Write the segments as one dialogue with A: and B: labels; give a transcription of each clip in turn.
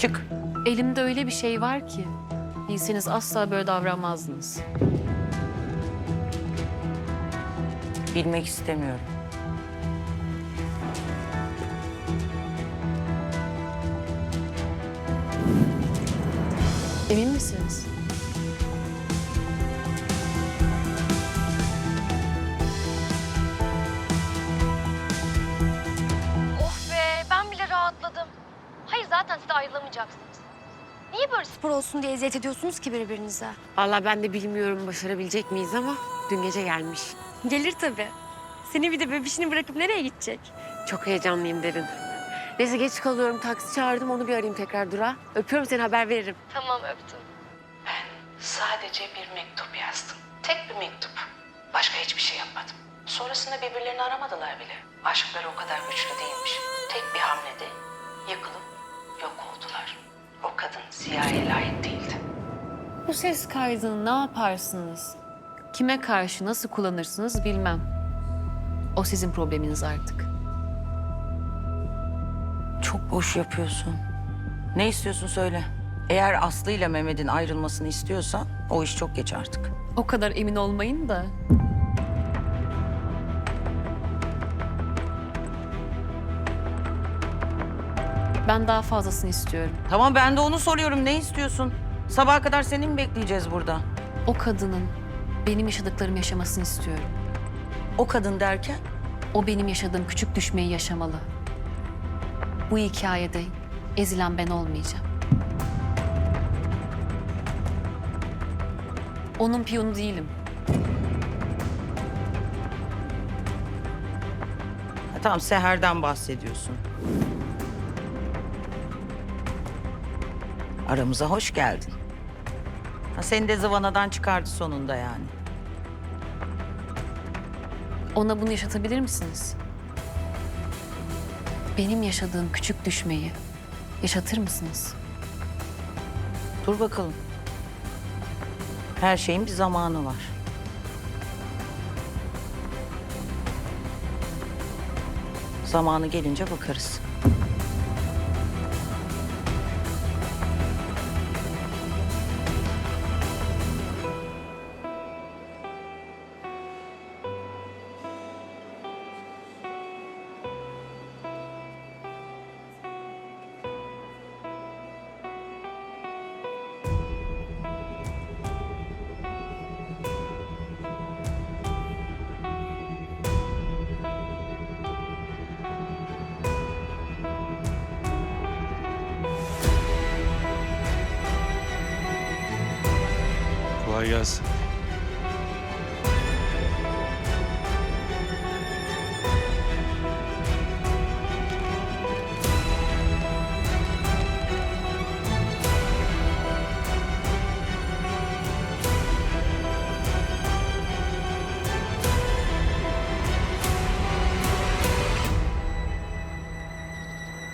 A: Çık.
B: Elimde öyle bir şey var ki. Bilseniz asla böyle davranmazdınız.
A: Bilmek istemiyorum.
B: Emin misiniz?
C: Zaten siz de ayrılamayacaksınız. Niye böyle spor olsun diye eziyet ediyorsunuz ki birbirinize?
D: Vallahi ben de bilmiyorum başarabilecek miyiz ama dün gece gelmiş.
C: Gelir tabii. Seni bir de bebişini bırakıp nereye gidecek?
D: Çok heyecanlıyım derin. Neyse geç kalıyorum. Taksi çağırdım onu bir arayayım tekrar Dura. Öpüyorum seni haber veririm.
C: Tamam öptüm.
E: Sadece bir mektup yazdım. Tek bir mektup. Başka hiçbir şey yapmadım. Sonrasında birbirlerini aramadılar bile. Aşkları o kadar güçlü değilmiş. Tek bir hamlede yıkılıp yok oldular. O kadın Ziya'ya layık değildi.
B: Bu ses kaydını ne yaparsınız? Kime karşı nasıl kullanırsınız bilmem. O sizin probleminiz artık.
A: Çok boş yapıyorsun. Ne istiyorsun söyle. Eğer Aslı ile Mehmet'in ayrılmasını istiyorsan o iş çok geç artık.
B: O kadar emin olmayın da. Ben daha fazlasını istiyorum.
A: Tamam ben de onu soruyorum. Ne istiyorsun? Sabaha kadar seni mi bekleyeceğiz burada?
B: O kadının benim yaşadıklarımı yaşamasını istiyorum.
A: O kadın derken?
B: O benim yaşadığım küçük düşmeyi yaşamalı. Bu hikayede ezilen ben olmayacağım. Onun piyonu değilim.
A: Ha, tamam Seher'den bahsediyorsun. Aramıza hoş geldin. Ha, seni de zıvanadan çıkardı sonunda yani.
B: Ona bunu yaşatabilir misiniz? Benim yaşadığım küçük düşmeyi yaşatır mısınız?
A: Dur bakalım. Her şeyin bir zamanı var. Zamanı gelince bakarız.
F: Kolay gelsin.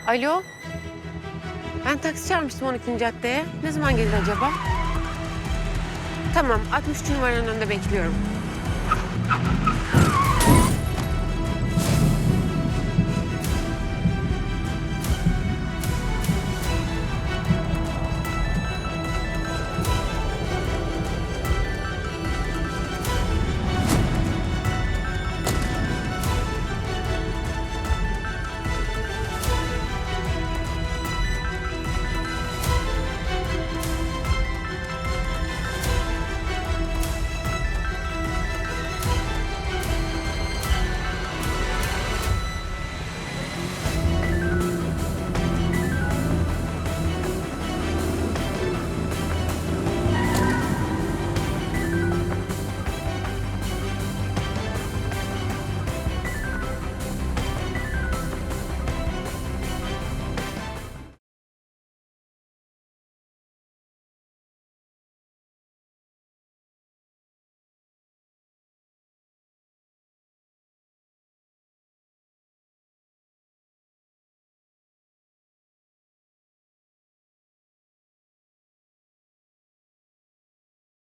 D: Alo. Ben taksi çağırmıştım 12. caddeye. Ne zaman gelir acaba? Tamam 63 numaranın önünde bekliyorum.